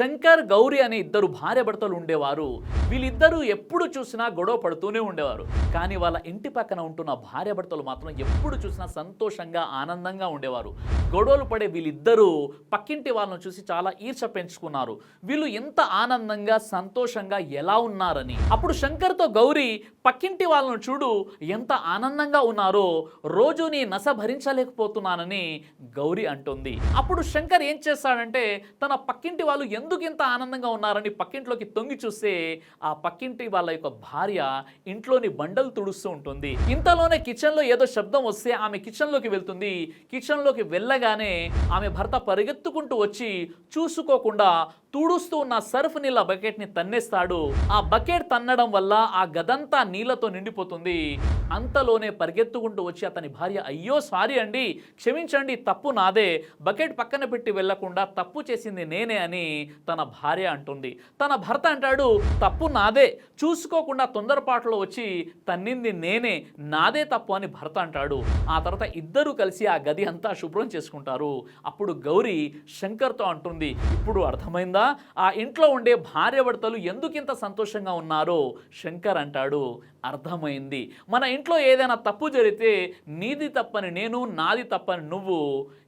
శంకర్ గౌరీ అనే ఇద్దరు భార్య భర్తలు ఉండేవారు. వీళ్ళిద్దరూ ఎప్పుడు చూసినా గొడవ పడుతూనే ఉండేవారు. కానీ వాళ్ళ ఇంటి పక్కన ఉంటున్న భార్య భర్తలు మాత్రం ఎప్పుడు చూసినా సంతోషంగా ఆనందంగా ఉండేవారు. గొడవలు పడే వీళ్ళిద్దరూ పక్కింటి వాళ్ళను చూసి చాలా ఈర్ష పెంచుకున్నారు. వీళ్ళు ఎంత ఆనందంగా సంతోషంగా ఎలా ఉన్నారని. అప్పుడు శంకర్తో గౌరీ పక్కింటి వాళ్ళను చూడు ఎంత ఆనందంగా ఉన్నారో రోజు నీ నస భరించలేకపోతున్నానని గౌరీ అంటుంది. అప్పుడు శంకర్ ఏం చేస్తాడంటే తన పక్కింటి వాళ్ళు ఎంత ఎందుకు ఇంత ఆనందంగా ఉన్నారని పక్కింట్లోకి తొంగి చూస్తే ఆ పక్కింటి వాళ్ళ యొక్క భార్య ఇంట్లోని బండలు తుడుస్తూ ఉంటుంది. ఇంతలోనే కిచెన్లో ఏదో శబ్దం వస్తే ఆమె కిచెన్లోకి వెళ్తుంది. కిచెన్లోకి వెళ్ళగానే ఆమె భర్త పరిగెత్తుకుంటూ వచ్చి చూసుకోకుండా తుడుస్తూ ఉన్న సర్ఫ్ నీళ్ళ బకెట్ని తన్నేస్తాడు. ఆ బకెట్ తన్నడం వల్ల ఆ గదంతా నీళ్ళతో నిండిపోతుంది. అంతలోనే పరిగెత్తుకుంటూ వచ్చి అతని భార్య అయ్యో సారీ అండి క్షమించండి తప్పు నాదే. బకెట్ పక్కన పెట్టి వెళ్ళకుండా తప్పు చేసింది నేనే అని తన భార్య అంటుంది. తన భర్త అంటాడు తప్పు నాదే. చూసుకోకుండా తొందరపాటులో వచ్చి తన్నింది నేనే. నాదే తప్పు అని భర్త అంటాడు. ఆ తర్వాత ఇద్దరు కలిసి ఆ గది అంతా శుభ్రం చేసుకుంటారు. అప్పుడు గౌరీ శంకర్తో అంటుంది ఇప్పుడు అర్థమైందా? ఆ ఇంట్లో ఉండే భార్య భర్తలు సంతోషంగా ఉన్నారో శంకర్ అంటాడు. అర్థమైంది. మన ఇంట్లో ఏదైనా తప్పు జరిగితే నీది తప్పని నేను నాది తప్పని నువ్వు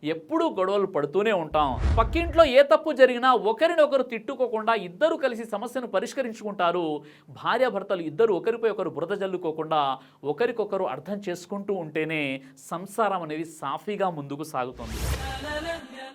ఎప్పుడూ గొడవలు పడుతూనే ఉంటాం. పక్కింట్లో ఏ తప్పు జరిగినా ఒకరినొకరు తిట్టుకోకుండా ఇద్దరు కలిసి సమస్యను పరిష్కరించుకుంటారు. భార్యాభర్తలు ఇద్దరు ఒకరిపై ఒకరు బురద జల్లుకోకుండా ఒకరికొకరు అర్థం చేసుకుంటూ ఉంటేనే సంసారం అనేది సాఫీగా ముందుకు సాగుతుంది.